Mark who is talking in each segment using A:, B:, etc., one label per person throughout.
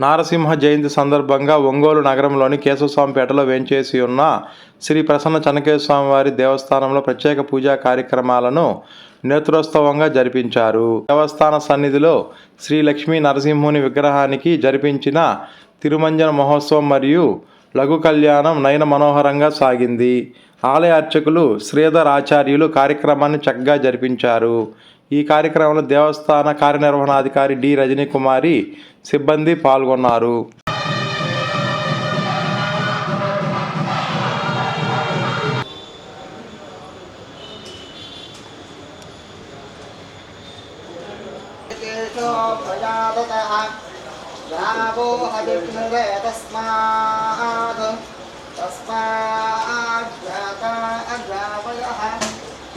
A: నారసింహ జయంతి సందర్భంగా ఒంగోలు నగరంలోని కేశవస్వామిపేటలో వేంచేసి ఉన్న శ్రీ ప్రసన్న చెన్నకేశ్వర వారి దేవస్థానంలో ప్రత్యేక పూజా కార్యక్రమాలను నేత్రోత్సవంగా జరిపించారు. దేవస్థాన సన్నిధిలో శ్రీ లక్ష్మీ నరసింహుని విగ్రహానికి జరిపించిన తిరుమంజన మహోత్సవం మరియు లఘు కళ్యాణం నయన మనోహరంగా సాగింది. ఆలయ అర్చకులు శ్రీధర్ ఆచార్యులు కార్యక్రమాన్ని చక్కగా జరిపించారు. ఈ కార్యక్రమంలో దేవస్థాన కార్యనిర్వహణాధికారి డి రజనీ కుమారి సిబ్బంది పాల్గొన్నారు
B: केशो प्रजाततः गावो हविर्नुवे तस्मात्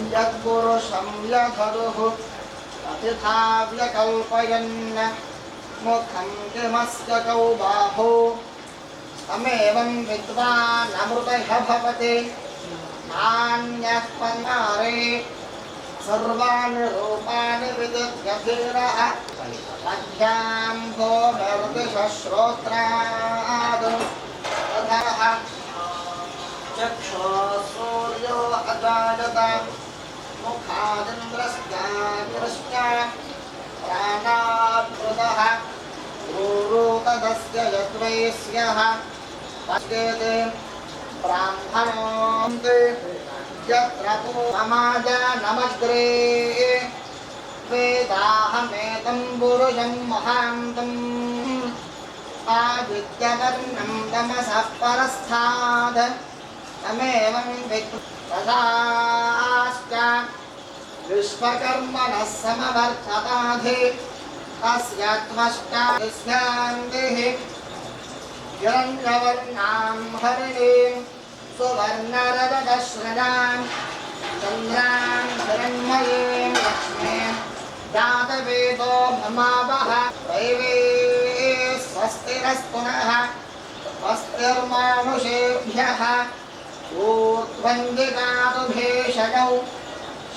B: तस्माज्जाता अग्रावयः यत्पुरुषं यखरुः अतिथा व्यकल्पयन् मुखं किमस्य कौ बाहु तमेवं विद्वानमृतः भवति नान्यः पन्नारे सर्वाणि रूपाणि विदध्यधीरः मध्यां भोमिर्दिशश्रोत्राद् ततः चक्षो मुखादिन्द्रश्चाग्रश्च प्राणाद्भृतः ऊरू तदस्य यद्वैस्यः पश्येते ब्राह्मणोऽन्ते यत्र समाजानमग्रे वेदाहमेतं पुरुषं महान्तम् आदित्यवर्णं तमसः परस्थात् तमेवं विद् तथाश्च विश्वकर्मणः समवर्तताधि तस्य त्वष्टादिस्यान्तिः हिरण्यवर्णां हरिणीं सुवर्णरजतश्रजां चन्द्रां हिरण्मयीं लक्ष्मीं दैवे स्वस्तिरस्तुनः स्वस्तिर्मानुषेभ्यः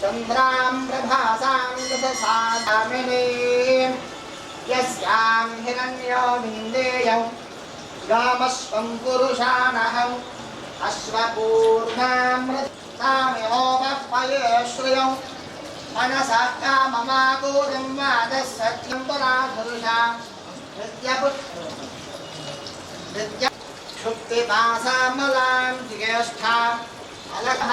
B: चन्द्रां प्रभासां दशसादामिनीं यस्यां हिरण्यो विन्देयौ गामश्वं पुरुषाणहम् अश्वपूर्णामृतामिहोपये श्रियौ मनसा काममाकूजं वादः सत्यं पुराधुरुषा विद्या क्षुप्तिपासामलां ज्येष्ठा अलकः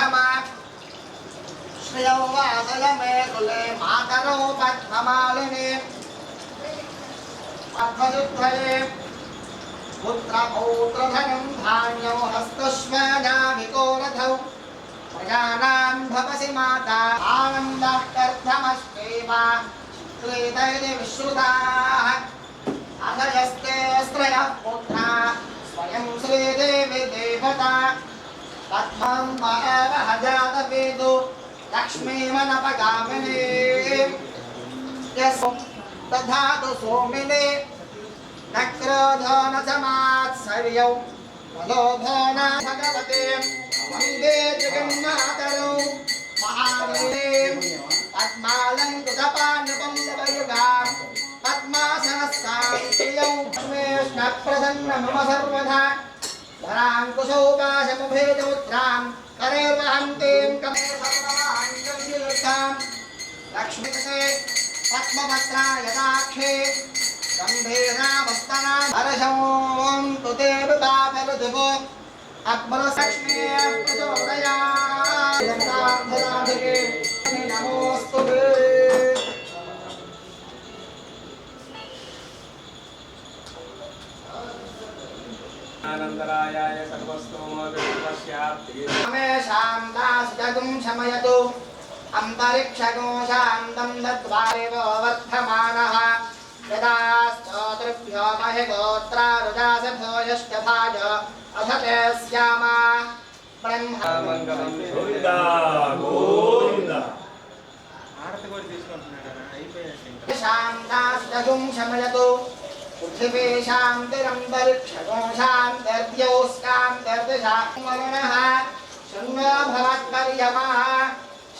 B: श्रियौ वासय मे कुले मातरौ पद्ममालिनी अध्वयुद्धये पुत्रपौत्रधनं धान्यौ हस्तश्वानाभिको रथौ प्रजानां भवसि माता आनन्दः कर्धमश्चैव क्रीडयति विश्रुताः अधयस्ते स्त्रयः पुत्रा स्वयं श्रीदेवी देवता पद्मं एव हजातवेदो लक्ष्मीमनपगामिनी यस् तथा तु सोमिने न क्रोधो न समात्सर्यौ लोभो न भगवते वन्दे जगन्मातरौ महावीरीं पद्मालङ्कृतपाण्डपल्लवयुगा पद्मासनस्तां श्रियौ कृष्णप्रसन्न मम శ్రీలతాం లక్ష్మీకృతే పద్మపత్రాయదాక్షే గంభీరావస్తనా హరశం తుతే మృతాపలుదివో అక్బలక్ష్మీ ప్రచోదయాధరాధికే నమోస్తు आनन्दरायाय सर्वस्तोमोऽपि सर्वस्याप्तिः हमेषां दासजगुं शमयतु। अन्तरिक्षगोशान्तं दद्वारेव वर्धमानः यदा स्तोतृभ्यो महि गोत्रारुदासभो यश्च भाज अथ ते स्यामा ब्रह्म शान्तास्तगुं शमयतु पृथिवी शान्तिरन्तरिक्षगो शान्तिर्द्यौ शान्तिर्दिशावरुणः शन्नो भवत्पर्यमः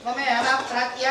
B: Kami akan mengambil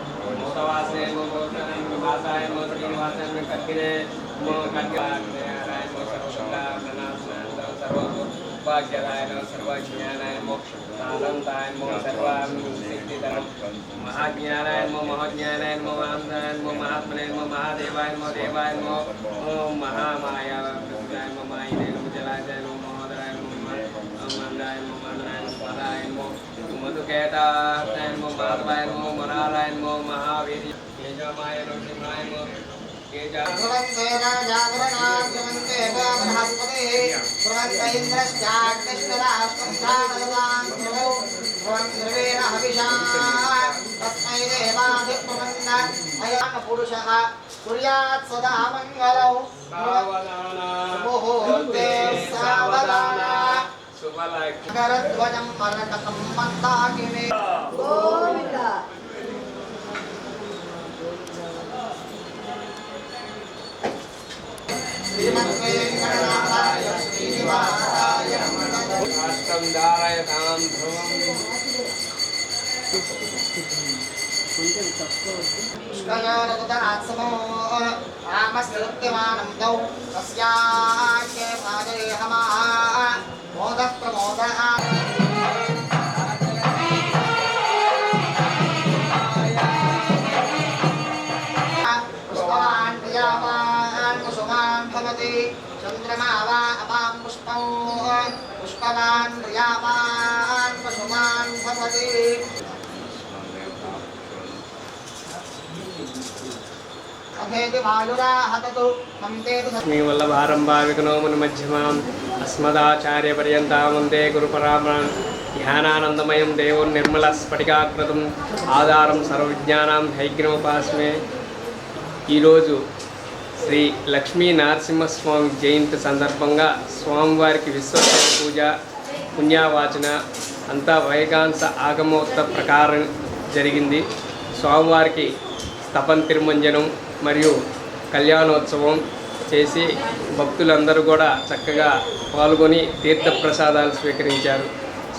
B: कवास है, वो भाषा है वो श्रीनिवास मो
C: सर्वासिद्धिधरम महाज्ञानाय मो महाज्ञानाय मो महानाय मो महात्मने मो महादेवाय, मो देवाय, मो महामाया मो मायने मो जलाय मो महोदराय, मो मंदाय मो मंदराय मो पदाय, मो मधुकेता
B: ध्रुवन्ते वो बृहस्पतिः ध्रुवन्त इन्द्रश्चाग्निष्टराष्ट्रं ध्रुवौ ध्रुवन् ध्रुवेण हविषा तस्मै देवाधिपुरन्न अयनपुरुषः कुर्यात् सदा मङ्गलौ मुहूर्ते सावधाना नगरध्वजं मरकतं मन्दाकिने
D: గోవింద
B: श्रीमद्वेङ्कटनाथाय श्रीनिवासाय नमः
C: రాష్ట్రం ధారయతాం ధ్రువం
B: पुष्कयोरकुतरात्समो रामस्तृत्यमानं तौ तस्याख्ये पादे हमाः मोदः प्रमोदः पुष्पवान् क्रियावान् कुसुमान् भवति चन्द्रमा वा अपां पुष्पौ पुष्पवान् क्रियावान् कुसुमान् भवति
C: లక్ష్మీ వల్లభారంభా విఘ్నోముని మధ్యమాం అస్మదాచార్యపర్యంతామందే గురుపరామణం ధ్యానానందమయం దేవో నిర్మల స్ఫటికాకృతం ఆధారం సర్వజ్ఞానం హైగ్రోపాస్మే ఈరోజు శ్రీ లక్ష్మీ నరసింహస్వామి జయంతి సందర్భంగా స్వామివారికి విశ్వకర్మ పూజ పుణ్యావాచన అంతా వైకాంత ఆగమోత్త ప్రకారం జరిగింది. స్వామివారికి స్తపన్ తిరుమంజనం మరియు కళ్యాణోత్సవం చేసి భక్తులందరూ కూడా చక్కగా పాల్గొని తీర్థప్రసాదాలు స్వీకరించారు.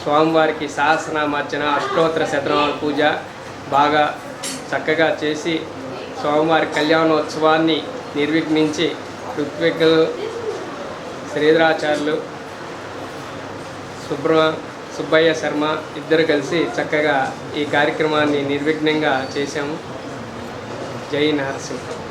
C: స్వామివారికి సహస్రనామార్చన అష్టోత్తర శతనామాల పూజ బాగా చక్కగా చేసి స్వామివారి కళ్యాణోత్సవాన్ని నిర్విఘ్నించి ఋత్విక్ శ్రీధరాచార్యులు సుబ్ర సుబ్బయ్య శర్మ ఇద్దరు కలిసి చక్కగా ఈ కార్యక్రమాన్ని నిర్విఘ్నంగా చేశాము. జై నరసింహ